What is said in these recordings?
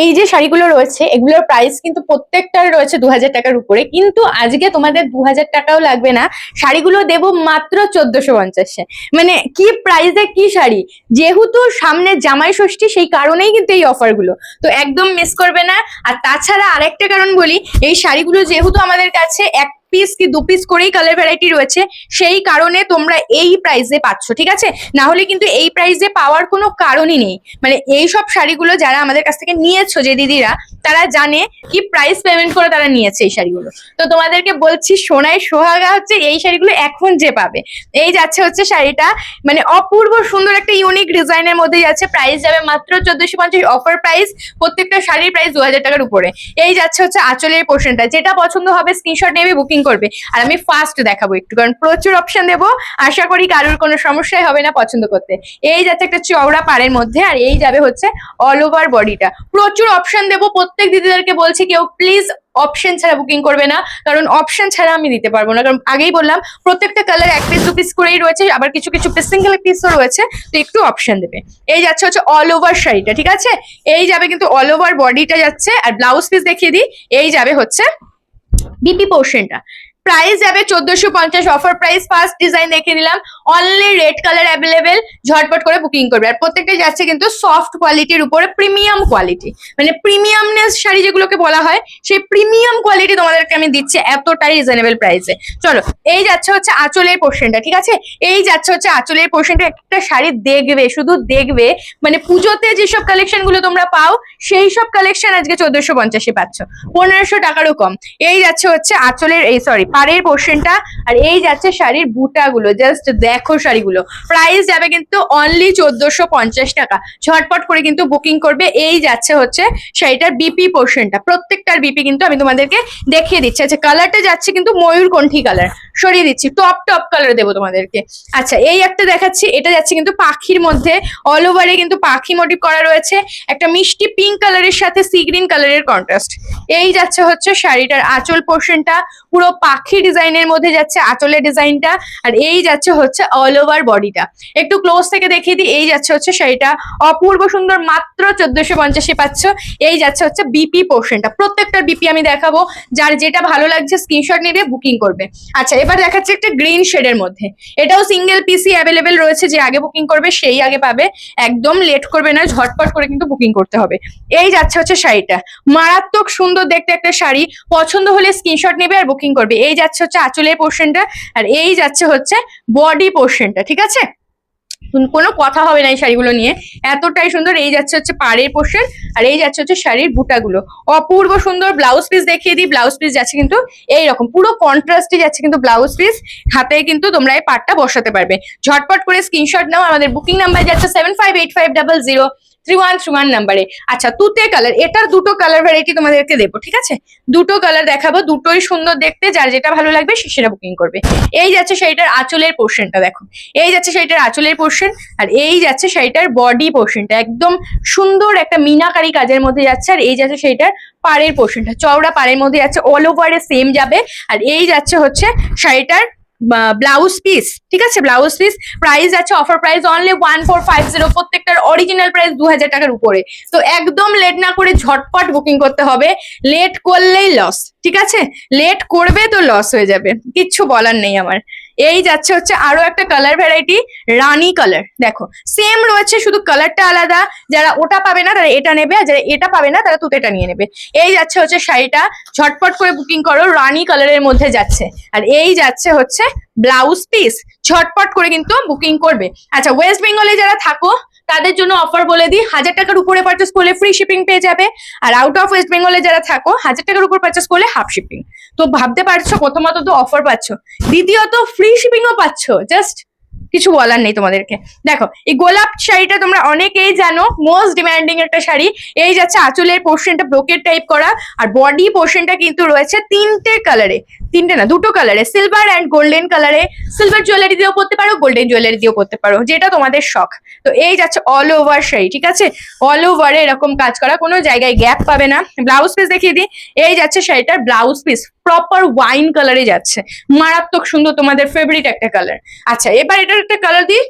এই যে শাড়িগুলো রয়েছে, এগুলোর প্রাইস কিন্তু প্রত্যেকটার রয়েছে দু হাজার টাকার উপরে। কিন্তু আজকে তোমাদের দু হাজার টাকাও লাগবে না। শাড়িগুলো দেবো মাত্র চোদ্দশো পঞ্চাশে। মানে কি প্রাইসে কি শাড়ি? যেহেতু সামনে জামাই ষষ্ঠী, সেই কারণেই কিন্তু এই অফারগুলো তো একদম মিস করবে না। আর তাছাড়া আরেকটা কারণ বলি, এই শাড়িগুলো যেহেতু আমাদের কাছে এক পিস কি দু পিস করেই কালার ভ্যারাইটি রয়েছে, সেই কারণে তোমরা এই প্রাইসে পাচ্ছ, ঠিক আছে? না হলে কিন্তু এই প্রাইসে পাওয়ার কোনো কারণই নেই। মানে এই সব শাড়িগুলো যারা আমাদের কাছ থেকে নিয়েছো যে দিদিরা, তারা জানে কি প্রাইস পেমেন্ট করে তারা নিয়েছে এই শাড়িগুলো। তো তোমাদেরকে বলছি, সোনায় সোহাগা হচ্ছে এই শাড়িগুলো এখন যে পাবে। এই যাচ্ছে হচ্ছে শাড়িটা মানে অপূর্ব সুন্দর একটা ইউনিক ডিজাইনের মধ্যে যাচ্ছে প্রাইস যাবে মাত্র চোদ্দশো পঞ্চাশ অফার প্রাইস প্রত্যেকটা শাড়ির প্রাইস দু হাজার টাকার উপরে। এই যাচ্ছে হচ্ছে আঁচলের পোর্শনটা যেটা পছন্দ হবে স্ক্রিনশট নেবে বুকিং করবে। আর আমি ফার্স্ট দেখাবো একটু, কারণ প্রচুর অপশন দেবো। আশা করি কারোর কোনো সমস্যাই হবে না পছন্দ করতে। এই যাচ্ছে একটা চওড়া পাড়ের মধ্যে, আর এই যাবে হচ্ছে অল ওভার বডিটা প্রচুর অপশন দেবো, প্রত্যেক দিদিদেরকে বলছি কেউ প্লিজ অপশন ছাড়া বুকিং করবে না, কারণ অপশন ছাড়া আমি দিতে পারব না। কারণ আগেই বললাম, প্রত্যেকটা কালার এক পিস দু পিস করেই রয়েছে, আবার কিছু কিছু সিঙ্গেল পিসও রয়েছে, তো একটু অপশন দেবে। এই যাচ্ছে হচ্ছে অল ওভার শাড়িটা, ঠিক আছে? এই যাবে কিন্তু অল ওভার বডিটা যাচ্ছে, আর ব্লাউজ পিস দেখিয়ে দিই, এই যাবে হচ্ছে বিপি পোর্শনটা প্রাইস যাবে চোদ্দশো পঞ্চাশ। অফার প্রাইস ফার্স্ট ডিজাইন দেখে নিলাম। অনলি রেড কালার অ্যাভেলেবেল ঝটপট করে বুকিং করবে। আর প্রত্যেকটা যাচ্ছে কিন্তু সফট কোয়ালিটির উপরে প্রিমিয়াম কোয়ালিটি মানে প্রিমিয়ামনেস শাড়ি যেগুলোকে বলা হয়, সেই প্রিমিয়াম কোয়ালিটি তোমাদেরকে আমি দিচ্ছি এতটাই রিজনেবল প্রাইসে চলো, এই যাচ্ছে হচ্ছে আঁচলের পোর্শনটা ঠিক আছে? এই যাচ্ছে হচ্ছে আঁচলের পোর্শনটা একটা শাড়ি দেখবে, শুধু দেখবে। মানে পুজোতে যেসব কালেকশনগুলো তোমরা পাও, সেই সব কালেকশন আজকে চোদ্দশো পঞ্চাশে পাচ্ছ। পনেরোশো টাকারও কম। এই যাচ্ছে হচ্ছে আঁচলের, এই সরি পাড়ের পোর্শনটা আর এই যাচ্ছে শাড়ির বুটাগুলো জাস্ট দেখো শাড়িগুলো। প্রাইস যাবে কিন্তু অনলি চোদ্দশো পঞ্চাশ টাকা। ঝটপট করে কিন্তু বুকিং করবে। এই যাচ্ছে হচ্ছে শাড়িটার বিপি পোর্শনটা প্রত্যেকটার বিপি কিন্তু আমি তোমাদেরকে দেখিয়ে দিচ্ছি। আচ্ছা কালারটা যাচ্ছে কিন্তু ময়ূরকণ্ঠী কালার সরিয়ে দিচ্ছি টপ টপ কালার দেবো তোমাদেরকে। আচ্ছা এই একটা দেখাচ্ছি। এটা যাচ্ছে কিন্তু পাখির মধ্যে। অল ওভারে কিন্তু পাখি মোটিভ করা রয়েছে। একটা মিষ্টি পিঙ্ক কালারের সাথে সি গ্রিন কালারের কন্ট্রাস্ট এই যাচ্ছে হচ্ছে শাড়িটার আঁচল পোর্শনটা পুরো পাখি ডিজাইনের মধ্যে যাচ্ছে আঁচলের ডিজাইনটা, আর এই যাচ্ছে হচ্ছে অল ওভার বডিটা একটু ক্লোজ থেকে দেখিয়ে দিই, এই যাচ্ছে হচ্ছে শাড়িটা। অপূর্ব সুন্দর মাত্র চোদ্দশো পঞ্চাশে পাচ্ছ, এই যাচ্ছে হচ্ছে বিপি পোর্শনটা প্রত্যেকটা বিপি আমি দেখাবো, যার যেটা ভালো লাগছে স্ক্রিনশট নিয়ে বুকিং করবে। আচ্ছা এবার দেখাচ্ছে একটা গ্রিন শেডের মধ্যে। এটাও সিঙ্গেল পিসি অ্যাভেলেবেল রয়েছে, যে আগে বুকিং করবে সেই আগে পাবে। একদম লেট করবে না, ঝটপট করে কিন্তু বুকিং করতে হবে। এই যাচ্ছে হচ্ছে শাড়িটা। মারাত্মক সুন্দর দেখতে একটা শাড়ি, পছন্দ হলে স্ক্রিনশট নেবে আর বুকিং করবে। এই যাচ্ছে হচ্ছে আঁচলের পোর্শনটা আর এই যাচ্ছে হচ্ছে বডি পোর্শনটা ঠিক আছে? কোনো কথা হবে না এই শাড়িগুলো নিয়ে। এতটাই সুন্দর, এই যাচ্ছে হচ্ছে পাড়ের পোর্শন আর এই যাচ্ছে হচ্ছে শাড়ির বুটাগুলো। অপূর্ব সুন্দর ব্লাউজ পিস দেখিয়ে দিই ব্লাউজ পিস যাচ্ছে কিন্তু এই রকম পুরো কন্ট্রাস্টে যাচ্ছে কিন্তু ব্লাউজ পিস হাতে কিন্তু তোমরা এই পাটটা বসাতে পারবে। ঝটপট করে স্ক্রিনশট নাও, আমাদের বুকিং নাম্বার যাচ্ছে seven five eight five double zero three one three one নাম্বারে আচ্ছা তুতে কালার এটার দুটো কালার ভ্যারাইটি তোমাদেরকে দেবো, ঠিক আছে? দুটো কালার দেখাবো, দুটোই সুন্দর দেখতে, যার যেটা ভালো লাগবে সে সেটা বুকিং করবে। এই যাচ্ছে শাড়িটার আঁচলের পোর্শনটা দেখো। এই যাচ্ছে শাড়িটার আঁচলের পোর্শন আর এই যাচ্ছে শাড়িটার বডি পোর্শনটা একদম সুন্দর একটা মিনাকারি কাজের মধ্যে যাচ্ছে, আর এই যাচ্ছে শাড়িটার পাড়ের পোর্শনটা চওড়া পাড়ের মধ্যে যাচ্ছে অল ওভারে সেম যাবে। আর এই যাচ্ছে হচ্ছে শাড়িটার ব্লাউজ পিস ঠিক আছে? ব্লাউজ পিস প্রাইস আছে offer price only one four five zero প্রত্যেকটার অরিজিনাল প্রাইস দু হাজার টাকার উপরে। তো একদম লেট না করে ঝটপট বুকিং করতে হবে। লেট করলেই লস ঠিক আছে? লেট করবে তো লস হয়ে যাবে, কিচ্ছু বলার নেই আমার। এই যাচ্ছে হচ্ছে আরও একটা কালার ভ্যারাইটি রানী কালার দেখো সেম রয়েছে, শুধু কালারটা আলাদা। যারা ওটা পাবে না, তারা এটা নেবে, আর যারা এটা পাবে না, তারা তুতেটা নিয়ে নেবে। এই যাচ্ছে হচ্ছে শাড়িটা, ঝটপট করে বুকিং করো, রানী কালারের মধ্যে যাচ্ছে। আর এই যাচ্ছে হচ্ছে ব্লাউজ পিস ঝটপট করে কিন্তু বুকিং করবে। আচ্ছা ওয়েস্ট বেঙ্গলে যারা থাকো তাদের জন্য অফার বলে দিই। হাজার টাকার উপরে পারচেস করলে ফ্রি শিপিং পেয়ে যাবে। আর আউট অফ ওয়েস্ট বেঙ্গলে যারা থাকো, হাজার টাকার উপর পারচেস করলে হাফ শিপিং তো ভাবতে পারছ, প্রথমত তো অফার পাচ্ছ। দ্বিতীয়ত ফ্রি শিপিংও পাচ্ছ। জাস্ট কিছু বলার নেই তোমাদেরকে। দেখো, এই গোলাপ শাড়িটা তোমরা অনেকেই জানো মোস্ট ডিমান্ডিং একটা শাড়ি। এই যাচ্ছে আঁচলের পোর্শনটা ব্রোকেট টাইপ করা, আর বডি পোর্শনটা কিন্তু রয়েছে তিনটে কালারে তিনটে না, দুটো কালারে সিলভার অ্যান্ড গোল্ডেন কালারে সিলভার জুয়েলারি দিয়েও পড়তে পারো গোল্ডেন জুয়েলারি দিয়েও পড়তে পারো, যেটা তোমাদের শখ। তো এই যাচ্ছে অল ওভার শাড়ি, ঠিক আছে? অল ওভারে এরকম কাজ করা, কোনো জায়গায় গ্যাপ পাবে না। ব্লাউজ পিস দেখিয়ে দিই। এই যাচ্ছে শাড়িটার ব্লাউজ পিস প্রপার ওয়াইন কালারে যাচ্ছে। মারাত্মক সুন্দর তোমাদের ফেভারিট একটা কালার আচ্ছা এবার এটার একটা কালার দিই?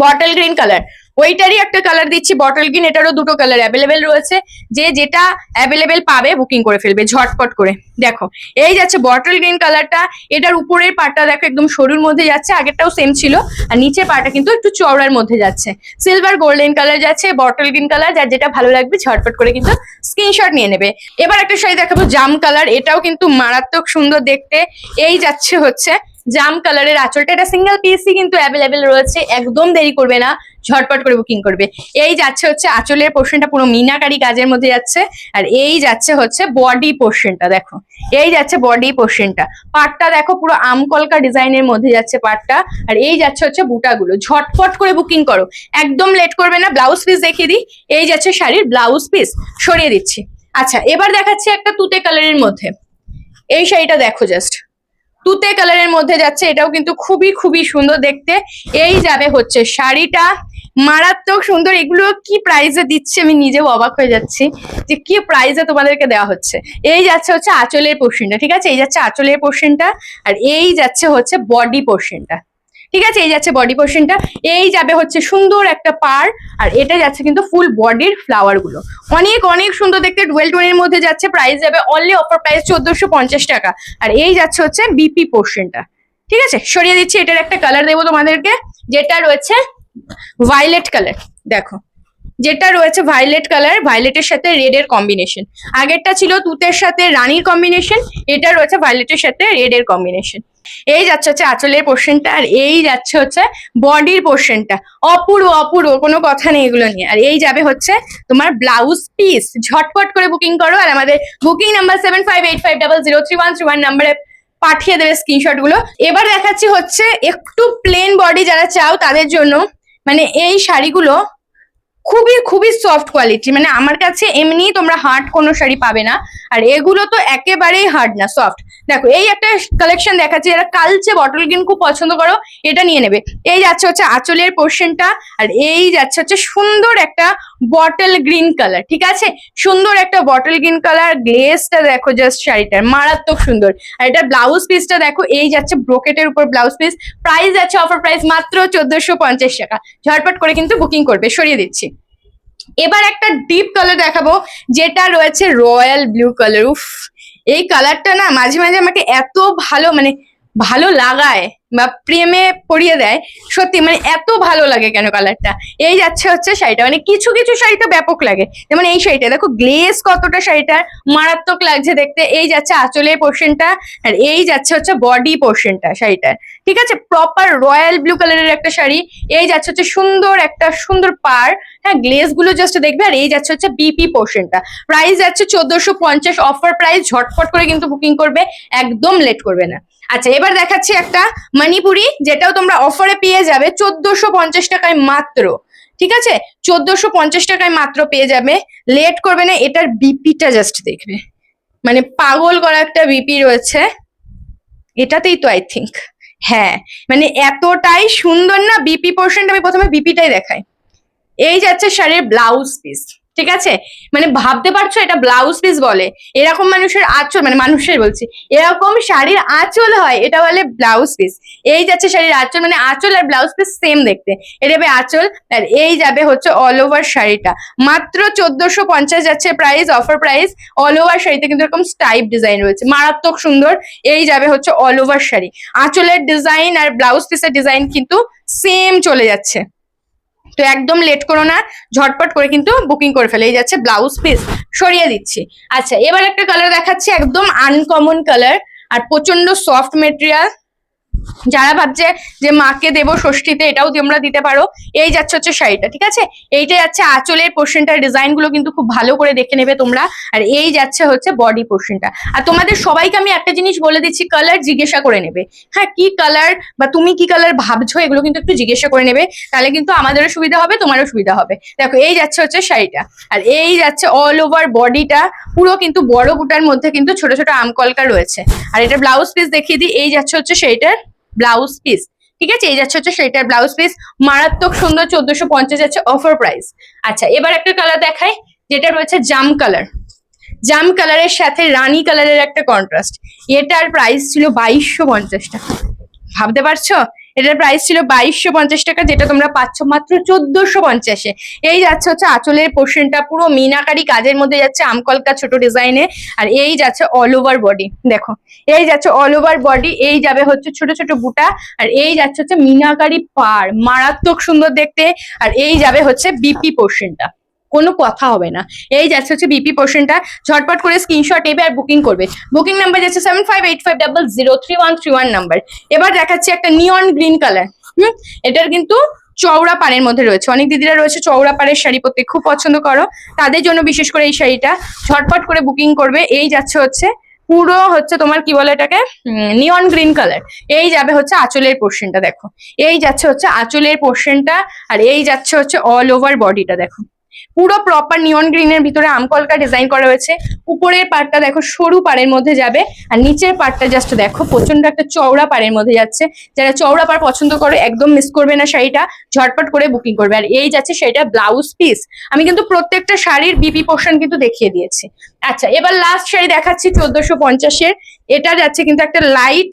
বটল গ্রিন কালার ওইটারই একটা কালার দিচ্ছি বটল গ্রিন এটারও দুটো কালার অ্যাভেলেবেল রয়েছে। যে যেটা অ্যাভেলেবেল পাবে বুকিং করে ফেলবে, ঝটপট করে। দেখো, এই যাচ্ছে বটল গ্রিন কালারটা এটার উপরের পাটটা দেখো একদম সরুর মধ্যে যাচ্ছে, আগেরটাও সেম ছিল। আর নিচের পাটটা কিন্তু একটু চওড়ার মধ্যে যাচ্ছে। সিলভার গোল্ডেন কালার যাচ্ছে বটল গ্রিন কালার যার যেটা ভালো লাগবে, ঝটপট করে কিন্তু স্ক্রিনশট নিয়ে নেবে। এবার একটা শাড়ি দেখাবো, জাম কালার এটাও কিন্তু মারাত্মক সুন্দর দেখতে। এই যাচ্ছে হচ্ছে জাম কালারের আঁচলটা। এটা সিঙ্গেল পিসই কিন্তু অ্যাভেলেবেল রয়েছে। একদম দেরি করবে না। ঝটপট করে বুকিং করবে। এই যাচ্ছে হচ্ছে আঁচলের পোর্শনটা পুরো মিনাকারি কাজের মধ্যে যাচ্ছে। আর এই যাচ্ছে হচ্ছে বডি পোর্শনটা দেখো। এই যাচ্ছে বডি পোর্শনটা পাটটা দেখো, পুরো আমকলকা ডিজাইনের মধ্যে যাচ্ছে পাটটা। আর এই যাচ্ছে হচ্ছে বুটাগুলো। ঝটপট করে বুকিং করো। একদম লেট করবে না। ব্লাউজ পিস দেখিয়ে দিই। এই যাচ্ছে শাড়ির ব্লাউজ পিস সরিয়ে দিচ্ছি। আচ্ছা এবার দেখাচ্ছি একটা তুতে কালারের মধ্যে। এই শাড়িটা দেখো জাস্ট তুতে কালারের মধ্যে যাচ্ছে, এটাও কিন্তু খুবই খুবই সুন্দর দেখতে। এই যাবে হচ্ছে শাড়িটা। মারাত্মক সুন্দর, এগুলো কি প্রাইজে দিচ্ছে আমি নিজেও অবাক হয়ে যাচ্ছি, যে কি প্রাইজে তোমাদেরকে দেওয়া হচ্ছে। এই যাচ্ছে হচ্ছে আঁচলের পোর্শনটা ঠিক আছে? এই যাচ্ছে আঁচলের পোর্শনটা আর এই যাচ্ছে হচ্ছে বডি পোর্শনটা ঠিক আছে? এই যাচ্ছে বডি পোর্শনটা এই যাবে হচ্ছে সুন্দর একটা পার, আর এটা যাচ্ছে কিন্তু ফুল বডির ফ্লাওয়ারগুলো। অনেক অনেক সুন্দর দেখতে। ডুয়েল টোনের মধ্যে যাচ্ছে প্রাইস যাবে অনলি অফার প্রাইস চোদ্দশো টাকা। আর এই যাচ্ছে হচ্ছে বিপি পোর্শনটা ঠিক আছে? সরিয়ে দিচ্ছি, এটার একটা কালার দেবো তোমাদেরকে। যেটা রয়েছে ভায়োলেট কালার দেখো, যেটা রয়েছে ভায়োলেট কালার ভায়োলেটের সাথে রেড এর কম্বিনেশন আগেরটা ছিল তুতের সাথে রানীর কম্বিনেশন এটা রয়েছে ভায়োলেটের সাথে রেড এর কম্বিনেশন এই যাচ্ছে হচ্ছে আঁচলের পোর্শনটা আর এই যাচ্ছে হচ্ছে বডির পোর্শনটা অপূর্ব অপূর্ব, কোনো কথা নেই এগুলো নিয়ে। আর এই যাবে হচ্ছে তোমার ব্লাউজ পিস ঝটপট করে বুকিং করো, আর আমাদের booking number seven five eight five double zero three one three one নাম্বারে পাঠিয়ে দেবে স্ক্রিনশটগুলো। এবার দেখাচ্ছি হচ্ছে একটু প্লেন বডি যারা চাও তাদের জন্য। মানে এই শাড়িগুলো খুবই খুবই সফট কোয়ালিটি মানে আমার কাছে এমনি তোমরা হার্ড কোনো শাড়ি পাবে না। আর এগুলো তো একেবারেই হার্ড না সফট দেখো, এই একটা কালেকশন দেখাচ্ছে এরা কালচে বটল গ্রিন খুব পছন্দ করো, এটা নিয়ে নেবে। এই যাচ্ছে হচ্ছে আঁচলের পোর্শনটা আর এই যাচ্ছে হচ্ছে সুন্দর একটা বটল গ্রিন কালার ঠিক আছে? সুন্দর একটা বটল গ্রিন কালার গ্লেসটা দেখো জাস্ট শাড়িটার, মারাত্মক সুন্দর। আর এটা ব্লাউজ পিসটা দেখো, এই যাচ্ছে ব্রোকেটের উপর ব্লাউজ পিস প্রাইস আছে অফার প্রাইস মাত্র চোদ্দশো পঞ্চাশ টাকা। ঝটপট করে কিন্তু বুকিং করবে, সরিয়ে দিচ্ছি। এবার একটা ডিপ কালার দেখাবো, যেটা রয়েছে রয়্যাল ব্লু কালার উফ! এই কালারটা না, মাঝে মাঝে আমাকে এত ভালো মানে ভালো লাগায় বা প্রেমে পরিয়ে দেয়, সত্যি মানে এত ভালো লাগে কেন কালারটা এই যাচ্ছে হচ্ছে শাড়িটা মানে কিছু কিছু শাড়িটা ব্যাপক লাগে। যেমন এই শাড়িটা, দেখো গ্লেস কতটা শাড়িটার মারাত্মক লাগছে দেখতে। এই যাচ্ছে আঁচলের পোর্শনটা আর এই যাচ্ছে হচ্ছে বডি পোর্শনটা শাড়িটার ঠিক আছে? প্রপার রয়্যাল ব্লু কালারের একটা শাড়ি, এই যাচ্ছে হচ্ছে সুন্দর একটা সুন্দর পার হ্যাঁ গ্লেসগুলো জাস্ট দেখবে আর এই যাচ্ছে হচ্ছে বিপি পোর্শনটা প্রাইস যাচ্ছে চোদ্দশো পঞ্চাশ অফার প্রাইস ঝটফট করে কিন্তু বুকিং করবে, একদম লেট করবে না। আচ্ছা এবার দেখাচ্ছি একটা মণিপুরি যেটাও তোমরা অফারে পেয়ে যাবে চোদ্দশো পঞ্চাশ টাকায় মাত্র, ঠিক আছে? চোদ্দশো পঞ্চাশ টাকায় মাত্র পেয়ে যাবে। লেট করবে না, এটার বিপিটা জাস্ট দেখবে। মানে পাগল করা একটা বিপি রয়েছে। এটাতেই তো আই থিঙ্ক হ্যাঁ মানে এতটাই সুন্দর না বিপি পোর্শনটা আমি প্রথমে বিপিটাই দেখাই। এই যাচ্ছে শাড়ির ব্লাউজ পিস ঠিক আছে? মানে ভাবতে পারছ এটা ব্লাউজ পিস বলে? এরকম মানুষের আঁচল মানে মানুষের বলছি, এরকম শাড়ির আঁচল হয়, এটা বলে ব্লাউজ পিস এই যাচ্ছে শাড়ির আঁচল মানে আঁচল আর ব্লাউজ পিস সেম দেখতে। এটা যাবে আঁচল, আর এই যাবে হচ্ছে অল ওভার শাড়িটা। মাত্র চোদ্দশো পঞ্চাশ যাচ্ছে price offer price all over শাড়িতে কিন্তু এরকম স্টাইপ ডিজাইন রয়েছে, মারাত্মক সুন্দর। এই যাবে হচ্ছে অল ওভার শাড়ি। আঁচলের ডিজাইন আর ব্লাউজ পিসের ডিজাইন কিন্তু সেম চলে যাচ্ছে। তো একদম লেট করো না, ঝটপট করে কিন্তু বুকিং করে ফেলে। এই যাচ্ছে ব্লাউজ পিস সরিয়ে দিচ্ছি। আচ্ছা এবার একটা কালার দেখাচ্ছি, একদম আনকমন কালার আর প্রচণ্ড সফট মেটেরিয়াল যারা ভাবছে যে মাকে দেবো ষষ্ঠীতে, এটাও তোমরা দিতে পারো। এই যাচ্ছে হচ্ছে শাড়িটা, ঠিক আছে? এইটা যাচ্ছে আঁচলের পোর্শনটার ডিজাইনগুলো কিন্তু খুব ভালো করে দেখে নেবে তোমরা। আর এই যাচ্ছে হচ্ছে বডি পোর্শনটা আর তোমাদের সবাইকে আমি একটা জিনিস বলে দিচ্ছি কালার জিজ্ঞাসা করে নেবে। হ্যাঁ কি কালার বা তুমি কি কালার ভাবছ, এগুলো কিন্তু একটু জিজ্ঞাসা করে নেবে। তাহলে কিন্তু আমাদেরও সুবিধা হবে, তোমারও সুবিধা হবে। দেখো, এই যাচ্ছে হচ্ছে শাড়িটা। আর এই যাচ্ছে অল ওভার বডিটা পুরো কিন্তু বড় বুটার মধ্যে কিন্তু ছোট ছোট আমকলকা রয়েছে। আর এটা ব্লাউজ পিস দেখিয়ে দিই, এই যাচ্ছে হচ্ছে সেইটার ব্লাউজ পিস ঠিক আছে? এই যাচ্ছে হচ্ছে সেইটার ব্লাউজ পিস মারাত্মক সুন্দর চোদ্দশো পঞ্চাশ যাচ্ছে অফার প্রাইস আচ্ছা এবার একটা কালার দেখায় যেটা রয়েছে জাম কালার জাম কালারের সাথে রানী কালারের একটা কন্ট্রাস্ট এটার প্রাইস ছিল বাইশশো পঞ্চাশ টাকা। ভাবতে পারছ? এটার প্রাইস ছিল বাইশশো পঞ্চাশ টাকা, যেটা তোমরা পাচ্ছ মাত্র চোদ্দশো পঞ্চাশে। এই যাচ্ছে হচ্ছে আঁচলের পোর্শনটা পুরো মিনাকারি কাজের মধ্যে যাচ্ছে আমকলকা ছোট ডিজাইনে আর এই যাচ্ছে অল ওভার বডি দেখো। এই যাচ্ছে অল ওভার বডি এই যাবে হচ্ছে ছোট ছোট বুটা, আর এই যাচ্ছে হচ্ছে মিনাকারি পার মারাত্মক সুন্দর দেখতে, আর এই যাবে হচ্ছে বিপি পোর্শনটা কোনো কথা হবে না। এই যাচ্ছে হচ্ছে বিপি পোর্শনটা ঝটপট করে স্ক্রিনশট নেবে আর বুকিং করবে। বুকিং নাম্বার যাচ্ছে seven five eight five double zero three one three one number এবার দেখাচ্ছি একটা নিয়ন গ্রিন কালার হুম? এটার কিন্তু চওড়া পাড়ের মধ্যে রয়েছে। অনেক দিদিরা রয়েছে চওড়া পাড়ের শাড়ি পরতে। খুব পছন্দ করো। তাদের জন্য বিশেষ করে এই শাড়িটা। ঝটপট করে বুকিং করবে। এই যাচ্ছে হচ্ছে পুরো হচ্ছে তোমার কি বলে এটাকে? নিয়ন গ্রিন কালার এই যাবে হচ্ছে আঁচলের পোর্শনটা দেখো। এই যাচ্ছে হচ্ছে আঁচলের পোর্শনটা আর এই যাচ্ছে হচ্ছে অল ওভার বডিটা দেখো। পুরো প্রপার নিয়ন গ্রিনের ভিতরে আমকলকা ডিজাইন করা হয়েছে। উপরের পার্টটা দেখো সরু পাড়ের মধ্যে যাবে, আর নিচের পার্টটা জাস্ট দেখো প্রচণ্ড একটা চওড়া পাড়ের মধ্যে যাচ্ছে। যারা চওড়া পাড় পছন্দ করো, একদম মিস করবে না শাড়িটা, ঝটপট করে বুকিং করবে। আর এই যাচ্ছে সেটা ব্লাউজ পিস আমি কিন্তু প্রত্যেকটা শাড়ির বিপি পোর্শন কিন্তু দেখিয়ে দিয়েছি। আচ্ছা এবার লাস্ট শাড়ি দেখাচ্ছি চোদ্দশো পঞ্চাশের। এটা যাচ্ছে কিন্তু একটা লাইট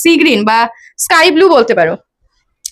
সি গ্রিন বা স্কাই ব্লু বলতে পারো।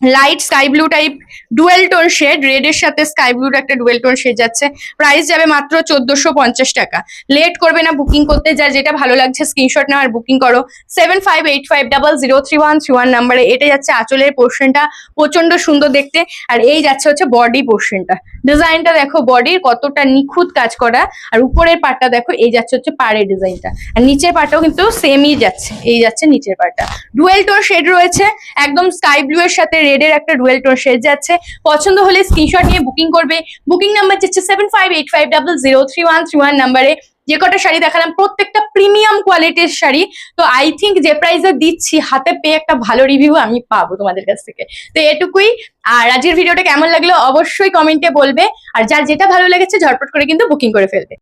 Light sky blue type dual tone shade, red এর সাথে স্কাই ব্লুর একটা ডুয়েল টোন শেড যাচ্ছে। প্রাইস যাবে মাত্র চোদ্দশো পঞ্চাশ টাকা। লেট করবে না বুকিং করতে যা যেটা ভালো লাগছে স্ক্রিনশট নাও আর বুকিং করো। Seven five eight five double zero three one three one নাম্বারে এটা যাচ্ছে আঁচলের পোর্শনটা প্রচণ্ড সুন্দর দেখতে। আর এই যাচ্ছে হচ্ছে বডি পোর্শনটা ডিজাইনটা দেখো বডির কতটা নিখুঁত কাজ করা। আর উপরের পাটটা দেখো, এই যাচ্ছে হচ্ছে পাড়ের ডিজাইনটা। আর নিচের পাটটাও কিন্তু সেমই যাচ্ছে, এই যাচ্ছে নিচের পাটটা। ডুয়েল টোন শেড রয়েছে, একদম স্কাই ব্লু এর সাথে রেড এর একটা ডুয়েল টোন শেড যাচ্ছে। পছন্দ হলে স্ক্রিনশট নিয়ে বুকিং করবে। বুকিং নাম্বার হচ্ছে seven five eight five double zero three one three one নাম্বারে যে কটা শাড়ি দেখালাম, প্রত্যেকটা প্রিমিয়াম কোয়ালিটির শাড়ি। তো আই থিঙ্ক যে প্রাইসে দিচ্ছি, হাতে পেয়ে একটা ভালো রিভিউ আমি পাবো তোমাদের কাছ থেকে। তো এটুকুই। আর আজকের ভিডিওটা কেমন লাগল অবশ্যই কমেন্টে বলবে। আর যার যেটা ভালো লেগেছে, ঝটপট করে কিন্তু বুকিং করে ফেলবে।